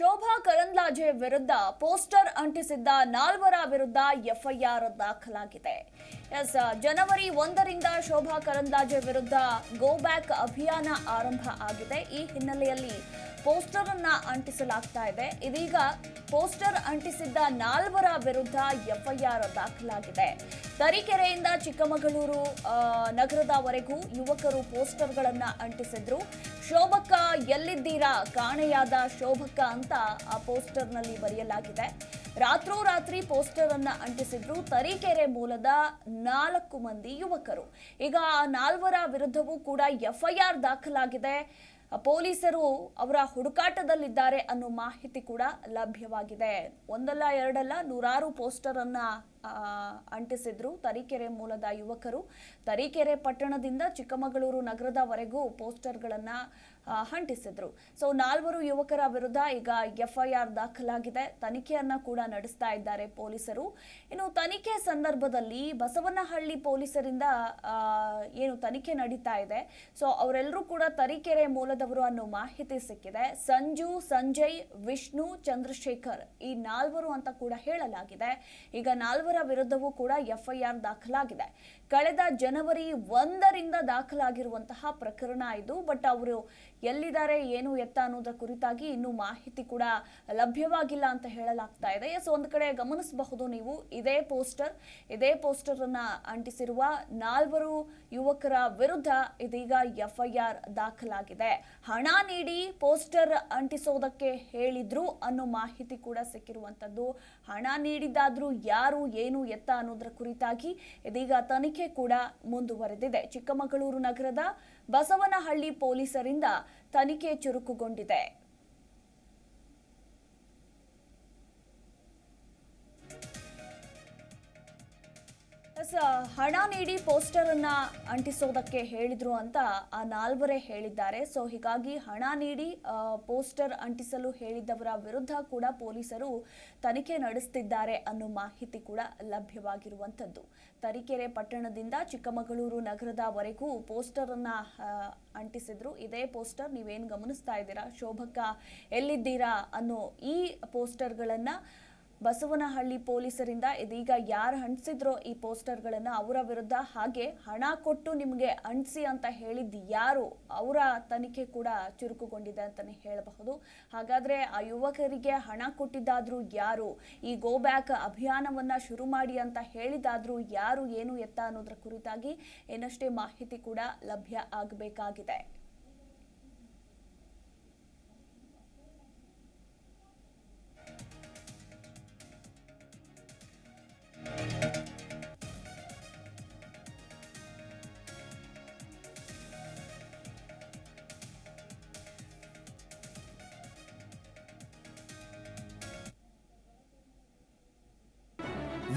ಶೋಭಾ ಕರಂದ್ಲಾಜೆ ವಿರುದ್ಧ ಪೋಸ್ಟರ್ ಅಂಟಿಸಿದ್ದ ನಾಲ್ವರ ವಿರುದ್ಧ ಎಫ್ಐಆರ್ ದಾಖಲಾಗಿದೆ. ಎಸ್, ಜನವರಿ ಒಂದರಿಂದ ಶೋಭಾ ಕರಂದ್ಲಾಜೆ ವಿರುದ್ಧ ಗೋ ಬ್ಯಾಕ್ ಅಭಿಯಾನ ಆರಂಭ ಆಗಿದೆ. ಈ ಹಿನ್ನೆಲೆಯಲ್ಲಿ ಪೋಸ್ಟರ್ ಅನ್ನ ಅಂಟಿಸಲಾಗ್ತಾ ಇದೆ. ಇದೀಗ ಪೋಸ್ಟರ್ ಅಂಟಿಸಿದ್ದ ನಾಲ್ವರ ವಿರುದ್ಧ ಎಫ್ಐಆರ್ ದಾಖಲಾಗಿದೆ. ತರೀಕೆರೆಯಿಂದ ಚಿಕ್ಕಮಗಳೂರು ನಗರದವರೆಗೂ ಯುವಕರು ಪೋಸ್ಟರ್ಗಳನ್ನ ಅಂಟಿಸಿದ್ರು. ಶೋಭಕ್ಕ ಎಲ್ಲಿದ್ದೀರಾ? ಕಾಣೆಯಾದ ಶೋಭಕ್ಕ ಅಂತ ಆ ಪೋಸ್ಟರ್ನಲ್ಲಿ ಬರೆಯಲಾಗಿದೆ. ರಾತ್ರೋರಾತ್ರಿ ಪೋಸ್ಟರ್ ಅನ್ನ ಅಂಟಿಸಿದ್ರು. ತರೀಕೆರೆ ಮೂಲದ ನಾಲ್ಕು ಮಂದಿ ಯುವಕರು. ಈಗ ಆ ನಾಲ್ವರ ವಿರುದ್ಧವೂ ಕೂಡ ಎಫ್ಐಆರ್ ದಾಖಲಾಗಿದೆ. ಪೊಲೀಸರು ಅವರ ಹುಡುಕಾಟದಲ್ಲಿದ್ದಾರೆ ಅನ್ನೋ ಮಾಹಿತಿ ಕೂಡ ಲಭ್ಯವಾಗಿದೆ. ಒಂದಲ್ಲ, ಎರಡಲ್ಲ ನೂರಾರು ಪೋಸ್ಟರ್ ಅನ್ನ ಅಂಟಿಸಿದ್ರು. ತರೀಕೆರೆ ಮೂಲದ ಯುವಕರು ತರೀಕೆರೆ ಪಟ್ಟಣದಿಂದ ಚಿಕ್ಕಮಗಳೂರು ನಗರದವರೆಗೂ ಪೋಸ್ಟರ್ಗಳನ್ನ ಅಂಟಿಸಿದ್ರು. ಸೊ, ನಾಲ್ವರು ಯುವಕರ ವಿರುದ್ಧ ಈಗ ಎಫ್ಐಆರ್ ದಾಖಲಾಗಿದೆ. ತನಿಖೆಯನ್ನ ಕೂಡ ನಡೆಸ್ತಾ ಇದ್ದಾರೆ ಪೊಲೀಸರು. ಇನ್ನು ತನಿಖೆ ಸಂದರ್ಭದಲ್ಲಿ ಬಸವನಹಳ್ಳಿ ಪೊಲೀಸರಿಂದ ಏನು ತನಿಖೆ ನಡೀತಾ ಇದೆ. ಸೊ ಅವರೆಲ್ಲರೂ ಕೂಡ ತರೀಕೆರೆ ಮೂಲದವರು ಅನ್ನೋ ಮಾಹಿತಿ ಸಿಕ್ಕಿದೆ. ಸಂಜು, ಸಂಜಯ್, ವಿಷ್ಣು, ಚಂದ್ರಶೇಖರ್ ಈ ನಾಲ್ವರು ಅಂತ ಕೂಡ ಹೇಳಲಾಗಿದೆ. ಈಗ ನಾಲ್ವರ ವಿರುದ್ಧವೂ ಕೂಡ ಎಫ್ಐಆರ್ ದಾಖಲಾಗಿದೆ. ಕಳೆದ ಜನವರಿ ಒಂದರಿಂದ ದಾಖಲಾಗಿರುವಂತಹ ಪ್ರಕರಣ ಇದು. ಬಟ್ ಅವರು ಎಲ್ಲಿದ್ದಾರೆ, ಏನು ಎತ್ತ ಅನ್ನೋದರ ಕುರಿತಾಗಿ ಇನ್ನೂ ಮಾಹಿತಿ ಕೂಡ ಲಭ್ಯವಾಗಿಲ್ಲ ಅಂತ ಹೇಳಲಾಗ್ತಾ ಇದೆ. ಸೊ ಒಂದು ಕಡೆ ಗಮನಿಸಬಹುದು ನೀವು. ಇದೇ ಪೋಸ್ಟರ್ ಇದೇ ಪೋಸ್ಟರ್ ಅನ್ನ ಅಂಟಿಸಿರುವ ನಾಲ್ವರು ಯುವಕರ ವಿರುದ್ಧ ಇದೀಗ ಎಫ್ಐಆರ್ ದಾಖಲಾಗಿದೆ. ಹಣ ನೀಡಿ ಪೋಸ್ಟರ್ ಅಂಟಿಸೋದಕ್ಕೆ ಹೇಳಿದ್ರು ಅನ್ನೋ ಮಾಹಿತಿ ಕೂಡ ಸಿಕ್ಕಿರುವಂತದ್ದು. ಹಣ ನೀಡಿದ್ದಾದ್ರೂ ಯಾರು, ಏನು, ಎತ್ತ ಅನ್ನೋದರ ಕುರಿತಾಗಿ ಇದೀಗ ತನಿಖೆ ಕೂಡ ಮುಂದುವರೆದಿದೆ. ಚಿಕ್ಕಮಗಳೂರು ನಗರದ ಬಸವನಹಳ್ಳಿ ಪೊಲೀಸರಿಂದ ತನಿಖೆ ಚುರುಕುಗೊಂಡಿದೆ. ಎಸ್, ಹಣ ನೀಡಿ ಪೋಸ್ಟರ್ ಅನ್ನ ಅಂಟಿಸೋದಕ್ಕೆ ಹೇಳಿದ್ರು ಅಂತ ಆ ನಾಲ್ವರೇ ಹೇಳಿದ್ದಾರೆ. ಸೊ ಹೀಗಾಗಿ ಹಣ ನೀಡಿ ಪೋಸ್ಟರ್ ಅಂಟಿಸಲು ಹೇಳಿದ್ದವರ ವಿರುದ್ಧ ಕೂಡ ಪೊಲೀಸರು ತನಿಖೆ ನಡೆಸ್ತಿದ್ದಾರೆ ಅನ್ನೋ ಮಾಹಿತಿ ಕೂಡ ಲಭ್ಯವಾಗಿರುವಂಥದ್ದು. ತರೀಕೆರೆ ಪಟ್ಟಣದಿಂದ ಚಿಕ್ಕಮಗಳೂರು ನಗರದವರೆಗೂ ಪೋಸ್ಟರ್ ಅನ್ನ ಅಂಟಿಸಿದ್ರು. ಇದೇ ಪೋಸ್ಟರ್ ನೀವೇನು ಗಮನಿಸ್ತಾ ಇದ್ದೀರಾ? ಶೋಭಕ್ಕ ಎಲ್ಲಿದ್ದೀರಾ ಅನ್ನೋ ಈ ಪೋಸ್ಟರ್ಗಳನ್ನ ಬಸವನಹಳ್ಳಿ ಪೊಲೀಸರಿಂದ ಇದೀಗ ಯಾರು ಅಂಟಿಸಿದ್ರೋ ಈ ಪೋಸ್ಟರ್ಗಳನ್ನು ಅವರ ವಿರುದ್ಧ ಹಾಗೆ ಹಣ ಕೊಟ್ಟು ನಿಮಗೆ ಅಂಟಿಸಿ ಅಂತ ಹೇಳಿದ್ದು ಯಾರು ಅವರ ತನಿಖೆ ಕೂಡ ಚುರುಕುಗೊಂಡಿದೆ ಅಂತಲೇ ಹೇಳಬಹುದು. ಹಾಗಾದ್ರೆ ಆ ಯುವಕರಿಗೆ ಹಣ ಕೊಟ್ಟಿದ್ದಾದರೂ ಯಾರು? ಈ ಗೋ ಬ್ಯಾಕ್ ಅಭಿಯಾನವನ್ನ ಶುರು ಮಾಡಿ ಅಂತ ಹೇಳಿದಾದರೂ ಯಾರು ಏನು ಎತ್ತ ಅನ್ನೋದ್ರ ಕುರಿತಾಗಿ ಇನ್ನಷ್ಟೇ ಮಾಹಿತಿ ಕೂಡ ಲಭ್ಯ ಆಗಬೇಕಾಗಿದೆ.